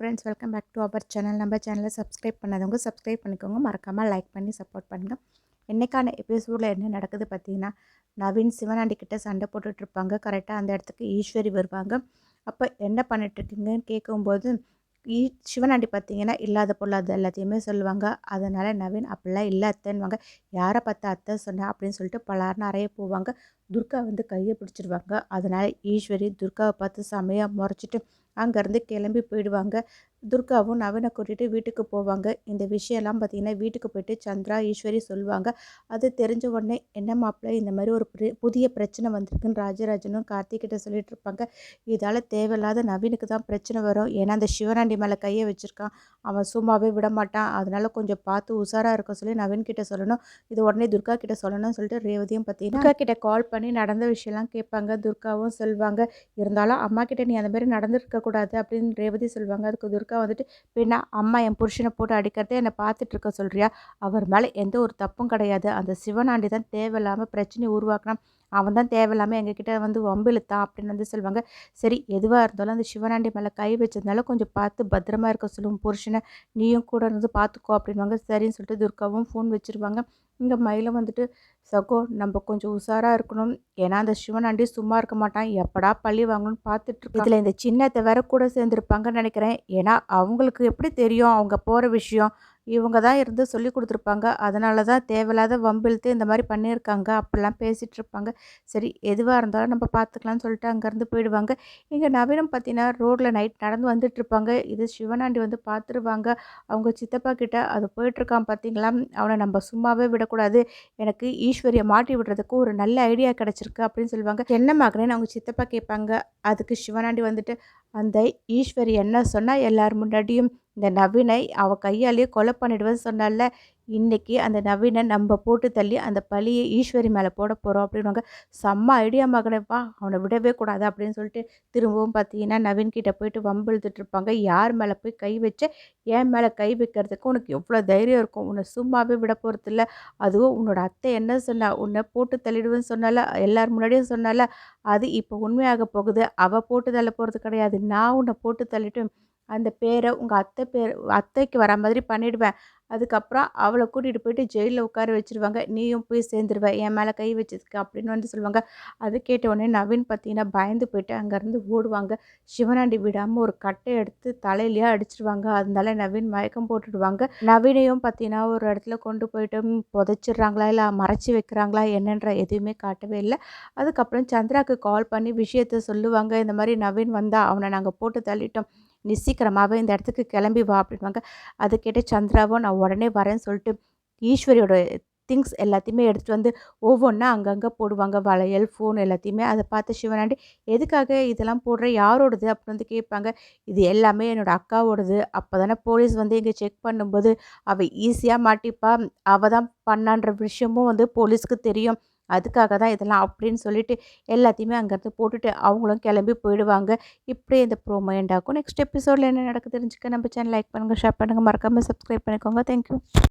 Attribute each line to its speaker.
Speaker 1: Friends welcome back to our channel நம்ம சேனலை subscribe பண்ணாதவங்க சப்ஸ்கிரைப் பண்ணிக்கோங்க. மறக்காமல் லைக் பண்ணி சப்போர்ட் பண்ணுங்கள் என்றைக்கான எபிசோடில் என்ன நடக்குது பார்த்தீங்கன்னா நவீன் சிவனாண்டி கிட்டே சண்டை போட்டுட்ருப்பாங்க கரெக்டாக அந்த இடத்துக்கு ஈஸ்வரி வருவாங்க. அப்போ என்ன பண்ணிட்டுருக்கீங்கன்னு கேட்கும்போது ஈ சிவனாண்டி பார்த்தீங்கன்னா இல்லாத பொல்லாத எல்லாத்தையுமே சொல்லுவாங்க. அதனால் நவீன் அப்படிலாம் இல்லை அத்தைன்னுவாங்க. யாரை பார்த்து அத்தை சொன்னேன் அப்படின்னு சொல்லிட்டு பலார் நிறைய போவாங்க. துர்கா வந்து கையை பிடிச்சிருவாங்க. அதனால் ஈஸ்வரி துர்காவை பார்த்து செமையாக முறைச்சிட்டு அங்கேருந்து கிளம்பி போயிடுவாங்க. துர்காவும் நவீனை கூட்டிகிட்டு வீட்டுக்கு போவாங்க. இந்த விஷயம்லாம் பார்த்திங்கன்னா வீட்டுக்கு போயிட்டு சந்திரா ஈஸ்வரி சொல்லுவாங்க. அது தெரிஞ்ச உடனே என்ன மாப்பிள்ளை இந்த மாதிரி ஒரு புதிய பிரச்சனை வந்திருக்குன்னு ராஜராஜனும் கார்த்திகிட்ட சொல்லிட்டு இருப்பாங்க. இதால் தேவையில்லாத நவீனுக்கு தான் பிரச்சனை வரும். ஏன்னா அந்த சிவனாண்டி மேலே கையை வச்சுருக்கான். அவன் சும்மாவே விட மாட்டான். அதனால் கொஞ்சம் பார்த்து உஷாராக இருக்க சொல்லி நவீன் கிட்ட சொல்லணும். இது உடனே துர்கா கிட்ட சொல்லணும்னு சொல்லிட்டு ரேவதியும் பார்த்தீங்கன்னா துர்கா கிட்ட கால் பண்ணி நடந்த விஷயம்லாம் கேட்பாங்க. துர்காவும் சொல்லுவாங்க இருந்தாலும் அம்மா கிட்ட நீ அந்த மாதிரி நடந்துருக்கக்கூடாது அப்படின்னு ரேவதி சொல்லுவாங்க அதுக்கு துர்கா அக்கா வந்துட்டு பின்னா அம்மா என் புருஷனை போட்டு அடிக்கிறதே என்னை பார்த்துட்டு இருக்க சொல்கிறியா அவர் மேலே எந்த ஒரு தப்பும் கிடையாது. அந்த சிவனாண்டி தான் தேவையில்லாமல் பிரச்சனையை உருவாக்கினா அவன் தான் தேவையில்லாமல் எங்ககிட்ட வந்து வம்பிழுத்தான் அப்படின்னு வந்து சொல்லுவாங்க. சரி எதுவாக இருந்தாலும் அந்த சிவனாண்டி மேலே கை வச்சிருந்தாலும் கொஞ்சம் பார்த்து பத்திரமா இருக்க சொல்லுவோம் புருஷனை. நீயும் கூட இருந்து பார்த்துக்கோ அப்படின்வாங்க சரின்னு சொல்லிட்டு துர்காவும் ஃபோன் வச்சுருவாங்க. இங்கே மயிலும் வந்துட்டு சகோ நம்ம கொஞ்சம் உஷாராக இருக்கணும். ஏன்னா அந்த சிவனாண்டி சும்மா இருக்க மாட்டான். எப்படா பள்ளி வாங்கணும்னு பார்த்துட்டு இதில் இந்த சின்னத்தை வேற கூட சேர்ந்துருப்பாங்கன்னு நினைக்கிறேன். ஏன்னா அவங்களுக்கு எப்படி தெரியும் அவங்க போகிற விஷயம்? இவங்க தான் இருந்து சொல்லி கொடுத்துருப்பாங்க. அதனால தான் தேவையில்லாத வம்பிழுத்து இந்த மாதிரி பண்ணியிருக்காங்க. அப்படிலாம் பேசிகிட்டு இருப்பாங்க சரி எதுவாக இருந்தாலும் நம்ம பார்த்துக்கலாம்னு சொல்லிட்டு அங்கேருந்து போயிடுவாங்க. இங்கே நவீனம் பார்த்தீங்கன்னா ரோட்டில் நைட் நடந்து வந்துட்டுருப்பாங்க. இது சிவனாண்டி வந்து பார்த்துருவாங்க. அவங்க சித்தப்பா கிட்ட அது போயிட்டுருக்கான் பார்த்தீங்களா? அவனை நம்ம சும்மாவே விடக்கூடாது. எனக்கு ஈஸ்வரியை மாட்டி விடுறதுக்கு ஒரு நல்ல ஐடியா கிடச்சிருக்கு அப்படின்னு சொல்லுவாங்க. என்ன மகனேன்னு அவங்க சித்தப்பா கேட்பாங்க. அதுக்கு சிவனாண்டி வந்துட்டு அந்த ஈஸ்வரி என்ன சொன்னால் எல்லார் முன்னாடியும் இந்த நவீனை அவள் கையாலேயே கொலை பண்ணிடுவேன்னு சொன்னால இன்றைக்கி அந்த நவீனை நம்ம போட்டு தள்ளி அந்த பழியை ஈஸ்வரி மேலே போட போகிறோம் அப்படின்வாங்க செம்ம ஐடியா மகனப்பா அவனை விடவே கூடாது அப்படின்னு சொல்லிட்டு திரும்பவும் பார்த்தீங்கன்னா நவீன்கிட்ட போயிட்டு வம்பிழுத்துட்டு இருப்பாங்க. யார் மேலே போய் கை வச்ச என் மேலே கை வைக்கிறதுக்கு உனக்கு எவ்வளோ தைரியம் இருக்கும்? உன்னை சும்மாவே விட போகிறது இல்லை அதுவும் உன்னோட அத்தை என்ன சொன்னா உன்னை போட்டு தள்ளிடுவேன்னு சொன்னால எல்லார் முன்னாடியும் சொன்னால அது இப்போ உண்மையாக போகுது. அவள் போட்டு தள்ள போகிறது கிடையாது. நான் உன்னை போட்டு தள்ளிட்டு அந்த பேரை உங்கள் அத்தை பேர் அத்தைக்கு வர மாதிரி பண்ணிவிடுவேன் அதுக்கப்புறம் அவளை கூட்டிகிட்டு போயிட்டு ஜெயிலில் உட்கார வச்சுருவாங்க. நீயும் போய் சேர்ந்துருவ என் மேலே கை வச்சதுக்கு அப்படின்னு வந்து சொல்லுவாங்க. அது கேட்ட உடனே நவீன் பார்த்தீங்கன்னா பயந்து போயிட்டு அங்கேருந்து ஓடுவாங்க. சிவனாண்டி விடாமல் ஒரு கட்டை எடுத்து தலையிலேயே அடிச்சிருவாங்க. அதனால நவீன் மயக்கம் போட்டுடுவாங்க. நவீனையும் பார்த்தீங்கன்னா ஒரு இடத்துல கொண்டு போயிட்டு புதைச்சிடுறாங்களா? இல்லை மறைச்சி வைக்கிறாங்களா? என்னன்ற எதுவுமே காட்டவே இல்லை. அதுக்கப்புறம் சந்திராவுக்கு கால் பண்ணி விஷயத்த சொல்லுவாங்க. இந்த மாதிரி நவீன் வந்தால் அவனை நாங்கள் போட்டு தள்ளிட்டோம். நீ சீக்கிரமாகவே இந்த இடத்துக்கு கிளம்பி வா அப்படின்வாங்க அது கேட்டு சந்திராவும் நான் உடனே வரேன்னு சொல்லிட்டு ஈஸ்வரியோட திங்ஸ் எல்லாத்தையுமே எடுத்துகிட்டு வந்து ஒவ்வொன்றா அங்கங்கே போடுவாங்க. வளையல் ஃபோன் எல்லாத்தையுமே அதை பார்த்து சிவனாண்டி எதுக்காக இதெல்லாம் போடுற? யாரோடது? அப்படின்னு வந்து கேட்பாங்க. இது எல்லாமே என்னோடய அக்காவோடது. அப்போ தானே போலீஸ் வந்து இங்கே செக் பண்ணும்போது அவள் ஈஸியாக மாட்டிப்பா. அவள் தான் பண்ணான்ற விஷயமும் வந்து போலீஸ்க்கு தெரியும். அதுக்காக தான் இதெல்லாம் அப்படின்னு சொல்லிட்டு எல்லாத்தையுமே அங்கேருந்து போட்டுட்டு அவங்களும் கிளம்பி போயிடுவாங்க. இப்படியே இந்த ப்ரோமோ எண்டாகும் நெக்ஸ்ட் எபிசோடில் என்ன நடக்குது தெரிஞ்சுக்க நம்ம சேனல் லைக் பண்ணுங்கள் ஷேர் பண்ணுங்கள் மறக்காமல் சப்ஸ்கிரைப் பண்ணிக்கோங்க. தேங்க்யூ